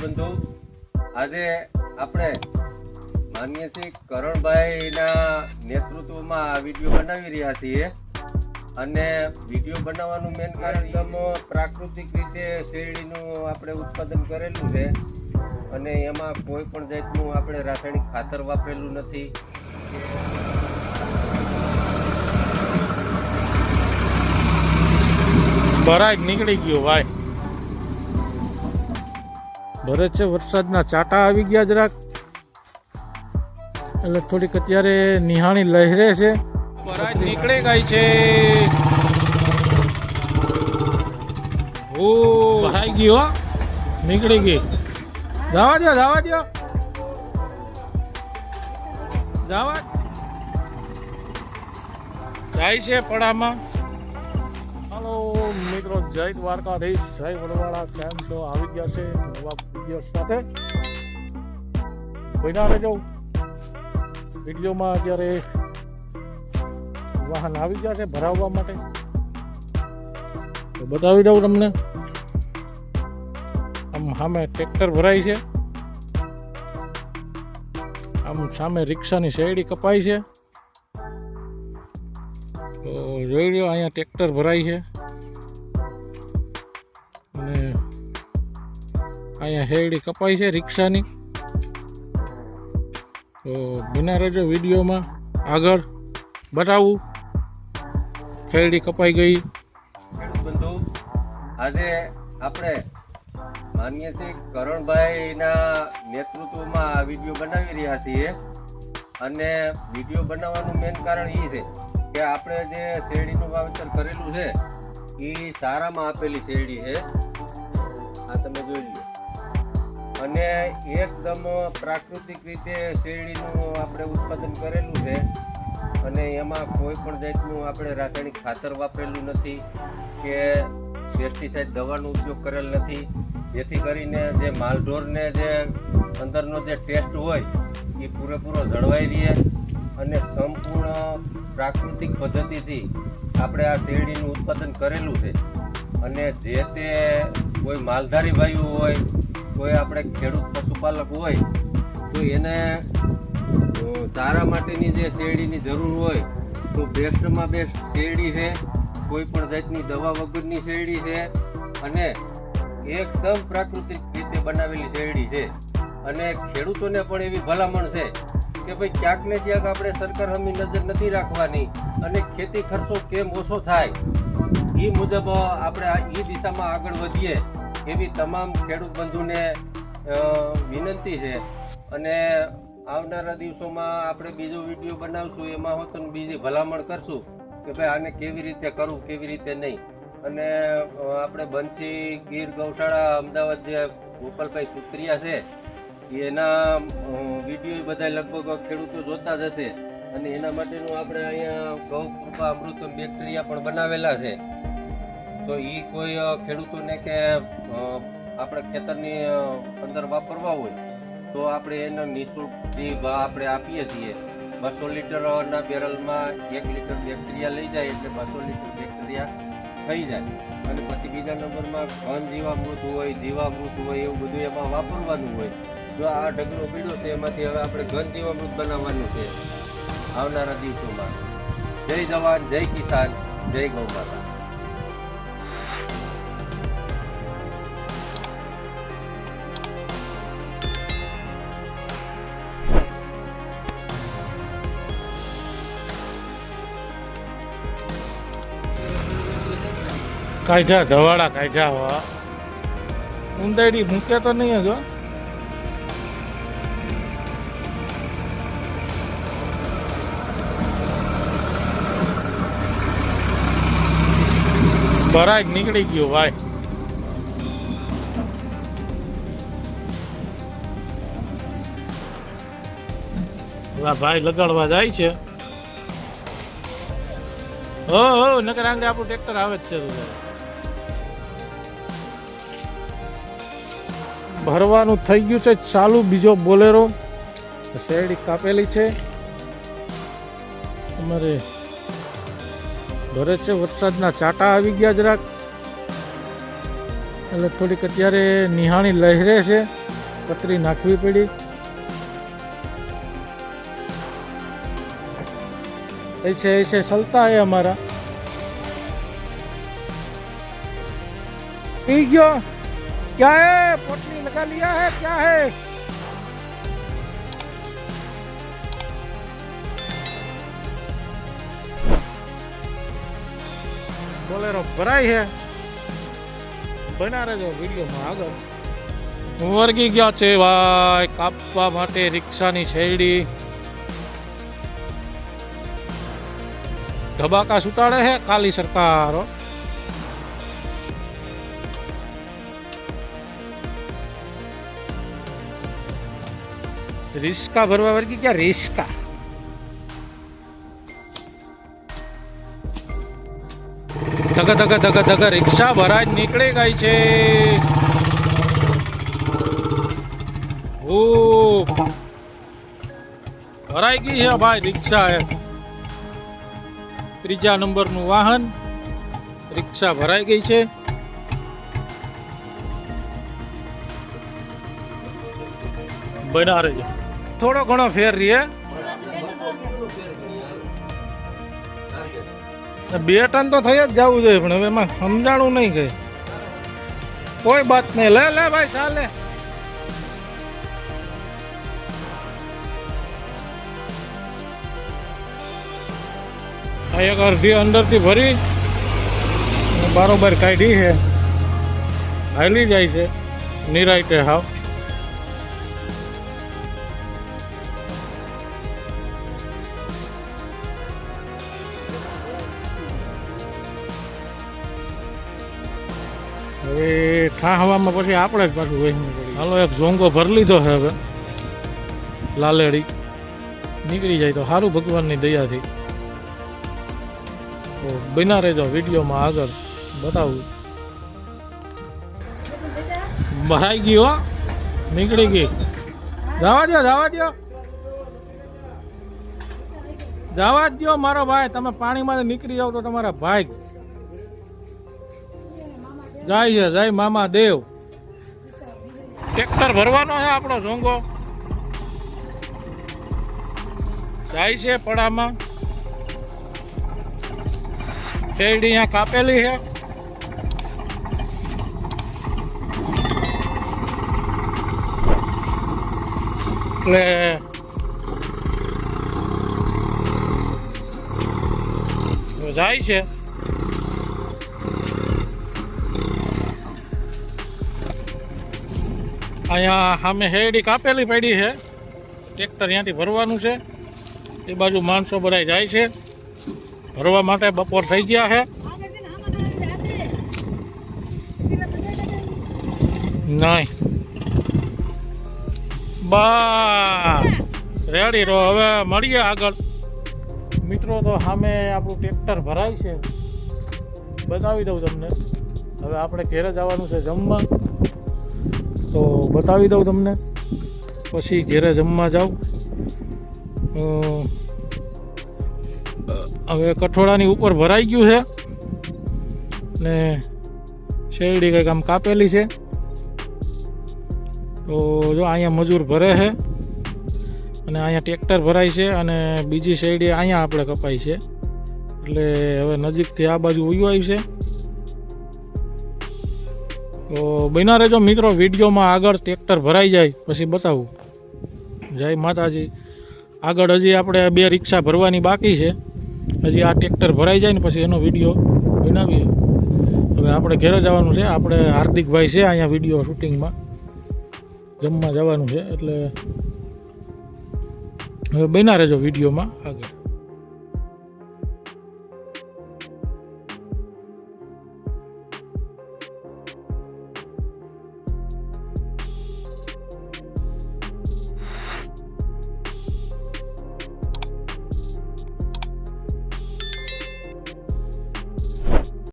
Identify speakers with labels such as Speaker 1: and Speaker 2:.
Speaker 1: બંધુ. આજે આપણે માનીએ છીએ કરણભાઈના નેતૃત્વમાં આ વીડિયો બનાવી રહ્યા છીએ. અને વીડિયો બનાવવાનું મેન કારણ એકદમ પ્રાકૃતિક રીતે શેરડીનું આપણે ઉત્પાદન કરેલું છે. અને એમાં કોઈ પણ જાતનું આપણે રાસાયણિક ખાતર વાપરેલું નથી.
Speaker 2: ભરાય નીકળી ગયો, ભાઈ? ભરે છે વરસાદના ચાટા આવી ગયા જરાક એટલે થોડીક અત્યારે નિહાણી લહેરે છે. નીકળે ગઈ છે. ઓ. ભરાઈ ગઈ હો. નીકળી ગઈ. જવા દો જવા દો જવા. જાય છે પડામાં. હાલો. જય દ્વારકાધીશ, જય વડવાળા કેમ તો આવી ગયા છે નવા વીડિયો સાથે. બન્યા રહેજો. વિડીયોમાં અત્યારે વાહન આવી ગયા છે ભરાવવા માટે. તો બતાવી દઉં તમને. આમ સામે ટ્રેક્ટર ભરાય છે. આમ સામે રિક્ષાની શેરડી કપાય છે. તો જોઈ લો અહીંયા ટ્રેક્ટર ભરાય છે. અહીંયા હેડી કપાઈ છે રિક્ષાની. તો બિના રજો વિડીયોમાં આગળ બતાવું. હેડી કપાઈ ગઈ.
Speaker 1: બંધુ, આજે આપણે માનીએ છીએ કરણભાઈના નેતૃત્વમાં આ વીડિયો બનાવી રહ્યા છીએ. અને વીડિયો બનાવવાનું મેન કારણ એ છે કે આપણે જે શેરડીનું વાવેતર કરેલું છે એ સારામાં આપેલી શેરડી છે. આ તમે જોઈ લો અને એકદમ પ્રાકૃતિક રીતે શેરડીનું આપણે ઉત્પાદન કરેલું છે. અને એમાં કોઈ પણ જાતનું આપણે રાસાયણિક ખાતર વાપરેલું નથી કે પેસ્ટિસાઇડ દવાનો ઉપયોગ કરેલ નથી. જેથી કરીને જે માલઢોરને જે અંદરનો જે ટેસ્ટ હોય, એ પૂરેપૂરો જળવાઈ રહે અને સંપૂર્ણ પ્રાકૃતિક પદ્ધતિથી આપણે આ શેરડીનું ઉત્પાદન કરેલું છે. અને જે તે કોઈ માલધારી ભાઈઓ હોય કોઈ આપણે ખેડૂત પશુપાલક હોય, તો એને ચારા માટેની જે શેરડીની જરૂર હોય, તો બેસ્ટમાં બેસ્ટ શેરડી છે કોઈ પણ જાતની દવા વગરની શેરડી છે, અને એકદમ પ્રાકૃતિક રીતે બનાવેલી શેરડી છે. અને ખેડૂતોને પણ એવી ભલામણ છે કે ભાઈ ક્યાંક ને ક્યાંક આપણે સરકાર હમી નજર નથી રાખવાની અને ખેતી ખર્ચો કેમ ઓછો થાય એ મુજબ આપણે એ દિશામાં આગળ વધીએ. એવી તમામ ખેડૂત બંધુને વિનંતી છે. અને આવનારા દિવસોમાં આપણે બીજો વીડિયો બનાવશું, એમાં હું તમને બીજી ભલામણ કરશું કે ભાઈ આને કેવી રીતે કરવું, કેવી રીતે નહીં. અને આપણે બંસી ગીર ગૌશાળા અમદાવાદ જે ગોપાલભાઈ સુત્રિયા છે, એના વીડિયો બધા લગભગ ખેડૂતો જોતા જ હશે. અને એના માટેનું આપણે અહીંયા ગૌ કૃપા અમૃતમ બેક્ટેરિયા પણ બનાવેલા છે. તો એ કોઈ ખેડૂતોને કે આપણે ખેતરની અંદર વાપરવા હોય, તો આપણે એનો નિઃશુલ્ક આપણે આપીએ છીએ. બસો લીટરના બેરલમાં એક લીટર બેક્ટેરિયા લઈ જાય એટલે બસો લીટર બેક્ટેરિયા થઈ જાય. અને પછી બીજા નંબરમાં ઘન જીવામૃત હોય જીવામૃત હોય, એવું બધું એમાં વાપરવાનું હોય. જો આ ઢગલો પીડ્યો છે, એમાંથી હવે આપણે ઘન જીવામૃત બનાવવાનું છે. આવનારા દિવસોમાં. જય જવાન, જય કિસાન, જય ગૌ માતા.
Speaker 2: કાઢ્યા, ધવાડા કાઢ્યા હોવા ઉંદાડી મૂક્યા તો નહીં હજો ભરાય નીકળી ગયો, ભાઈ. ભાઈ, લગાડવા જાય છે. હો હો, નકર આંગળે આપણું ટ્રેક્ટર આવે જ છે ભરવાનું થઈ ગયું છે. ચાલુ બીજો બોલેરો. શેરડી કાપેલી છે. અમારે ભરે છે. વરસાદના ચાટા આવી ગયા જરાક. એટલે થોડીક અત્યારે નિહાણી લહેરે છે. પતરી નાખવી પડી. એ છે એ છે. સલતા એ અમારા. પી ગયો. क्या है पोटली लगा लिया है क्या है બોલેરો ભરાય છે બના રહેજો વિડીયોમાં આગળ વર્ગી ગયા છે ભાઈ કાપવા માટે રિક્ષાની છેડી ધબાકા સુટાડે છે કાલી સરકાર રિસ્કા ભરવા વર્ગી ક્યાં રિસ્કા? ધગ ધગ ધગ ધગ, રિક્ષા ભરાય નીકળી ગઈ છે. ઓ ભરાઈ ગઈ છે ભાઈ રિક્ષા ત્રીજા નંબરનું વાહન રિક્ષા ભરાઈ ગઈ છે. બના રહેજો થોડો ઘણો ફેર રહીએ. બે ટન તો થઈ જ જવું જોઈએ, પણ હવે એમાં સમજાણું નહીં કઈ. કોઈ બાત નહીં. લે લે ભાઈ ચાલે એક અડધી અંદરથી ભરી બારોબાર કાઢી છે. હાલી જાય છે. નિરાયતે હાવ. હવે ઠાહવામાં પછી આપણે જ પાછું વહેવું પડી હાલો, એક ઝોંગો ભરી લીધો છે હવે. લાલેડી. નીકળી જાય તો સારું ભગવાનની દયાથી. તો બના રહેજો વિડીયોમાં આગળ. બતાવું. ભરાઈ ગઈ હો. નીકળી ગઈ. જવા દો જવા દો જવા દો મારો ભાઈ. તમે પાણીમાંથી નીકળી જાવ તો તમારા ભાઈ જાય છે, જય મામા દેવ. ટ્રેક્ટર ભરવાનો છે આપણો ઝોંગો. જાય છે પડામાં. શેરડી અહીંયા કાપેલી છે. એટલે જાય છે. અહીંયા સામે હેડી કાપેલી પડી છે. ટ્રેક્ટર ત્યાંથી ભરવાનું છે. એ બાજુ માણસો બધા જાય છે. ભરવા માટે બપોર થઈ ગયા છે. નહીં. બા રેડી રહો. હવે મળીએ આગળ. મિત્રો, તો સામે આપણું ટ્રેક્ટર ભરાય છે. બતાવી દઉં તમને. હવે આપણે ઘેરે જવાનું છે જમવા. તો બતાવી દઉં તમને. પછી ઘેરે જમવા જાઉં હવે કઠોળાની ઉપર ભરાઈ ગયું છે. ને શેરડી કંઈક આમ કાપેલી છે. તો જો અહીંયા મજૂર ભરે છે. અને અહીંયા ટ્રેક્ટર ભરાય છે અને બીજી શેરડી અહીંયા આપણે કપાય છે. એટલે હવે નજીકથી આ બાજુ ઉયું આવી છે. તો બન્યા રહેજો મિત્રો, વિડીયોમાં આગળ ટ્રેક્ટર ભરાઈ જાય, પછી બતાવું. જય માતાજી. આગળ હજી આપણે બે રિક્ષા ભરવાની બાકી છે. હજી આ ટ્રેક્ટર ભરાઈ જાય ને પછી એનો વીડિયો બનાવીએ. હવે આપણે ઘેરે જવાનું છે. આપણે હાર્દિકભાઈ છે અહીંયા વીડિયો શૂટિંગમાં. જમવા જવાનું છે, એટલે હવે બન્યા રહેજો વિડીયોમાં આગળ.